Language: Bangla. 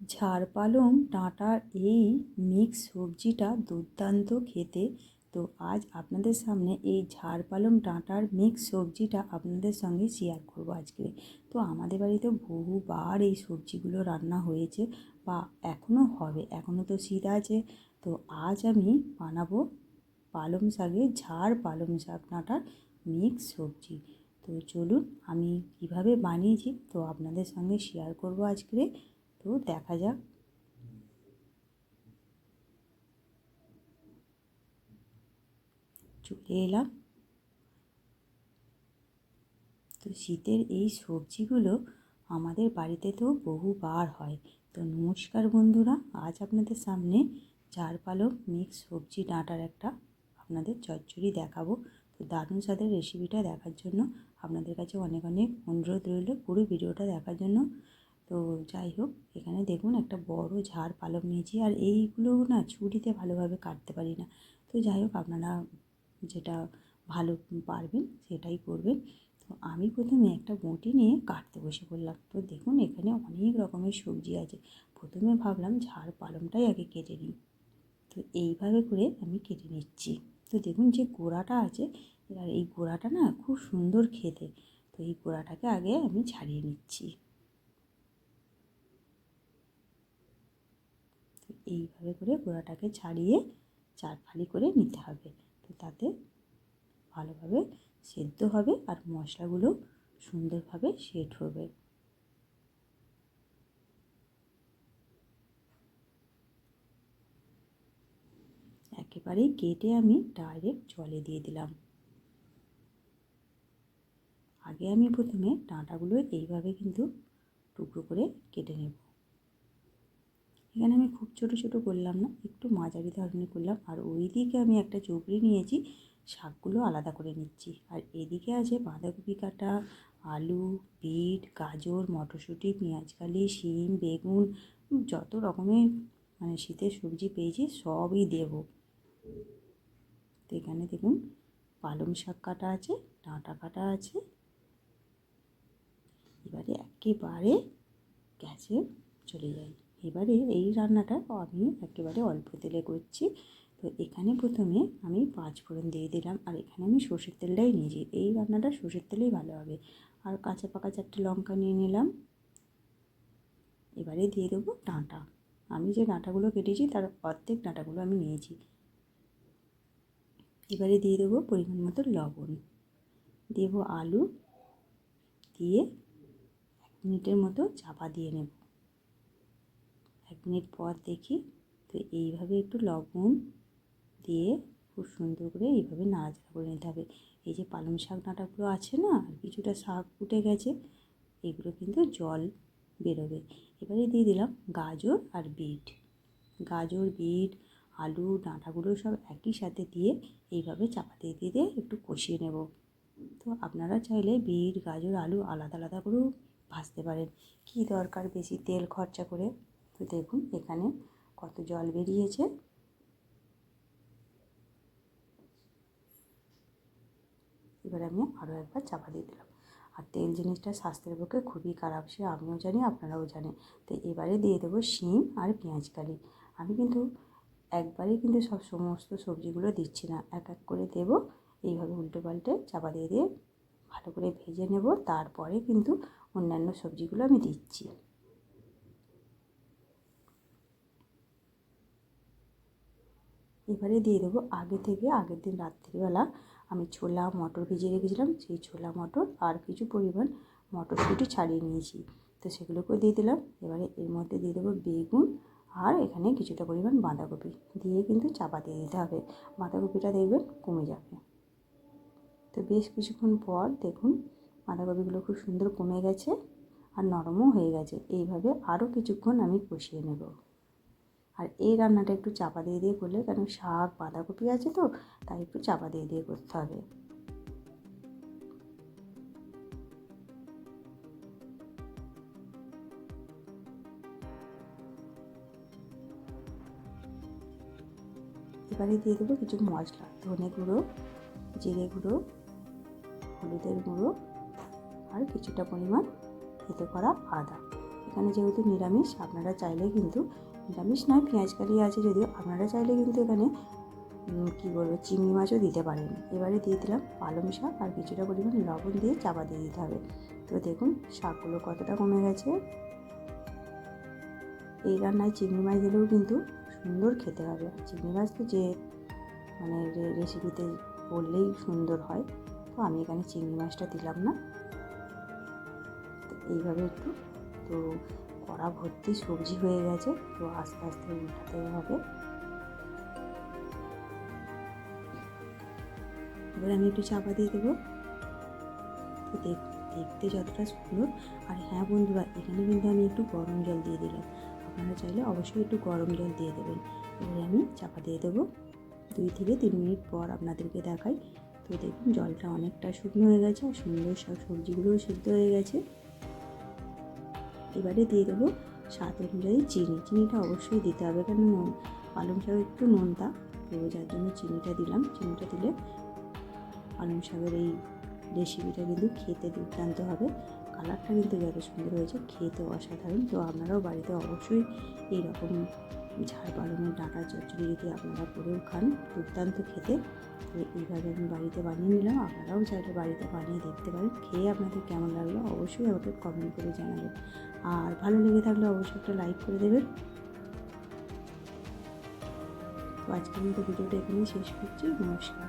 ঝাড় পালং ডাঁটার এই মিক্স সবজিটা দুর্দান্ত খেতে। তো আজ আপনাদের সামনে এই ঝাড় পালং, ডাঁটার মিক্স সবজিটা আপনাদের সঙ্গে শেয়ার করব আজকে। তো আমাদের বাড়িতে বহুবার এই সবজিগুলো রান্না হয়েছে বা এখনও হবে এখনও তো শীত আছে। তো আজ আমি বানাবো পালং শাকে ঝাড় পালং শাক, ডাঁটার মিক্স সবজি। তো চলুন আমি কীভাবে বানিয়েছি, তো আপনাদের সঙ্গে শেয়ার করব আজকে। তো দেখা যাক। চলে এলাম। তো শীতের এই সবজিগুলো আমাদের বাড়িতে তো বহুবার হয়। তো নমস্কার বন্ধুরা, আজ আপনাদের সামনে চার পালক মিক্স সবজি ডাঁটার একটা আপনাদের চচ্চড়ি দেখাবো। তো দারুণ স্বাদের রেসিপিটা দেখার জন্য আপনাদের কাছে অনেক অনেক অনুরোধ রইল পুরো ভিডিওটা দেখার জন্য। তো যাই হোক, এখানে দেখুন একটা বড় ঝাড় পালক নিয়েছি আর এইগুলো না ছুরিতে ভালোভাবে কাটতে পারি না। তো যাই হোক, আপনারা যেটা ভালো পারবেন সেটাই করবেন। তো আমি প্রথমে একটা বঁটি নিয়ে কাটতে বসে পড়লাম। তো দেখুন, এখানে অনেক রকমের সবজি আছে। প্রথমে ভাবলাম ঝাড় পালংটাই আগে কেটে নিই। তো এইভাবে করে আমি কেটে নিচ্ছি। তো দেখুন যে গোড়াটা আছে আর এই গোড়াটা না খুব সুন্দর খেতে। তো এই গোড়াটাকে আগে আমি ছাড়িয়ে নিচ্ছি। এইভাবে করে গোড়াটাকে ছাড়িয়ে চার ফালি করে নিতে হবে। তো তাতে ভালোভাবে সেদ্ধ হবে আর মশলাগুলো সুন্দরভাবে সেট হবে। একেবারেই কেটে আমি ডাইরেক্ট জলে দিয়ে দিলাম। আগে আমি প্রথমে ডাঁটাগুলো এইভাবে কিন্তু টুকরো করে কেটে নেব। এখানে আমি খুব ছোট ছোট করলাম না, একটু মাঝারি ধরনের করলাম। আর ওই দিকে আমি একটা চুবড়ি নিয়েছি, শাকগুলো আলাদা করে নিচ্ছি। আর এদিকে আছে বাঁধাকপি কাটা, আলু, বিট, গাজর, মটরশুঁটি, পেঁয়াজকালি, শিম, বেগুন যত রকমের মানে শীতের সবজি পেয়েছি সবই দেব। তো এখানে দেখুন, পালং শাক কাটা আছে, ডাঁটা কাটা আছে। এবারে একেবারে গ্যাসে চলে যাই। এবারে এই রান্নাটা আমি একেবারে অল্প তেলে করছি। তো এখানে প্রথমে আমি পাঁচ ফোড়ন দিয়ে দিলাম আর এখানে আমি সর্ষের তেলটাই নিয়েছি। এই রান্নাটা সর্ষের তেলেই ভালো হবে। আর কাঁচা পাকা চারটে লঙ্কা নিয়ে নিলাম। এবারে দিয়ে দেবো ডাঁটা। আমি যে ডাঁটাগুলো কেটেছি তার অর্ধেক ডাঁটাগুলো আমি নিয়েছি। এবারে দিয়ে দেবো পরিমাণ মতো লবণ। দেবো আলু। দিয়ে এক মিনিটের মতো চাপা দিয়ে নেব। এক মিনিট পর দেখি। তো এইভাবে একটু লবণ দিয়ে খুব সুন্দর করে এইভাবে নাড়াচাড়া করে নিতে হবে। এই যে পালং শাক ডাঁটাগুলো আছে না, আর কিছুটা শাক উঠে গেছে, এগুলো কিন্তু জল বেরোবে। এবারে দিয়ে দিলাম গাজর আর বিট। গাজর, বিট, আলু, ডাঁটাগুলো সব একই সাথে দিয়ে এইভাবে চাপা দিয়ে দিয়ে দিয়ে একটু কষিয়ে নেব। তো আপনারা চাইলে বিট, গাজর, আলু আলাদা আলাদা করেও ভাজতে পারেন। কি দরকার বেশি তেল খরচা করে? তো দেখুন এখানে কত জল বেরিয়েছে। এবার আমি আরও একবার চাপা দিয়ে দিলাম। আর তেল জিনিসটা স্বাস্থ্যের পক্ষে খুবই খারাপ, সে আমিও জানি, আপনারাও জানেন। তো এবারে দিয়ে দেবো শিম আর পেঁয়াজ কালি। আমি কিন্তু একবারে কিন্তু সব সমস্ত সবজিগুলো দিচ্ছি না, এক এক করে দেব। এইভাবে উল্টো পাল্টে চাপা দিয়ে দিয়ে ভালো করে ভেজে নেব। তারপরে কিন্তু অন্যান্য সবজিগুলো আমি দিচ্ছি। এবারে দিয়ে দেবো আগে থেকে আগের দিন রাত্রিবেলা আমি ছোলা, মটর ভিজিয়ে রেখেছিলাম, সেই ছোলা, মটর আর কিছু পরিমাণ মটরশুঁটি ছাড়িয়ে নিয়েছি। তো সেগুলোকেও দিয়ে দিলাম। এবারে এর মধ্যে দিয়ে দেবো বেগুন আর এখানে কিছুটা পরিমাণ বাঁধাকপি। দিয়ে কিন্তু চাপা দিয়ে দিতে হবে। বাঁধাকপিটা দেখবেন কমে যাবে। তো বেশ কিছুক্ষণ পর দেখুন বাঁধাকপিগুলো খুব সুন্দর কমে গেছে আর নরমও হয়ে গেছে। এইভাবে আরও কিছুক্ষণ আমি কষিয়ে নেব। আর এই রান্নাটা একটু চাপা দিয়ে দিয়ে করলে কেন শাক, বাঁধাকপি আছে তো, তাই একটু চাপা দিয়ে দিয়ে করতে হবে। এবারে দিয়ে দেবো কিছু মশলা, ধনে গুঁড়ো, জিরে গুঁড়ো, হলুদের গুঁড়ো আর কিছুটা পরিমাণ থেতো করা আদা। এখানে যেহেতু নিরামিষ, আপনারা চাইলে কিন্তু নিরামিষ নয় পেঁয়াজ কালি আছে যদিও। আপনারা চাইলে কিন্তু এখানে কী বলব, চিংড়ি মাছও দিতে পারেন। এবারে দিয়ে দিলাম পালং শাক আর কিছুটা পরিমাণ লবণ দিয়ে চাপা দিয়ে দিতে হবে। তো দেখুন, শাকগুলো কতটা কমে গেছে। এই রান্নায় চিংড়ি মাছ দিলেও কিন্তু সুন্দর খেতে হবে। চিংড়ি মাছ তো যে মানে রেসিপিতে বললেই সুন্দর হয়, তো আমি এখানে চিংড়ি মাছটা দিলাম না। এইভাবে একটু, তো কড়া ভর্তি সবজি হয়ে গেছে, তো আস্তে আস্তে উল্টাতে হবে। এবার আমি একটু চাপা দিয়ে দেবো। তো দেখ, দেখতে যতটা সুন্দর। আর হ্যাঁ বন্ধুরা, এখানে কিন্তু আমি একটু গরম জল দিয়ে দিলাম। আপনারা চাইলে অবশ্যই একটু গরম জল দিয়ে দেবেন। এবারে আমি চাপা দিয়ে দেবো। দুই থেকে তিন মিনিট পর আপনাদেরকে দেখাই। তো দেখুন, জলটা অনেকটা শুকনো হয়ে গেছে, আর সুন্দর সব সবজিগুলোও সিদ্ধ হয়ে গেছে। এবারে দিয়ে দেবো স্বাদ অনুযায়ী চিনি। চিনিটা অবশ্যই দিতে হবে কারণ নুন? পালং শাক একটু নোনতা তো যার জন্য চিনিটা দিলাম। চিনিটা দিলে পালং শাকের এই রেসিপিটা কিন্তু খেতে দুর্দান্ত হবে। কালারটা কিন্তু যত সুন্দর হয়েছে, খেতে অসাধারণ। তো আপনারাও বাড়িতে অবশ্যই এই রকম ঝাড় পালনের ডাঁটা চচ্চড়ি যদি আপনারা করেও খান দুর্দান্ত খেতে, তো এইভাবে আমি বাড়িতে বানিয়ে নিলাম। আপনারাও চাইলে বাড়িতে বানিয়ে দেখতে পারেন, খেয়ে আপনাদের কেমন লাগল অবশ্যই আমাকে কমেন্ট করে জানাবেন। আর ভালো লেগে থাকলে অবশ্যই একটা লাইক করে দেবেন। তো আজকের মতো ভিডিওটা এখানেই শেষ করছি। নমস্কার।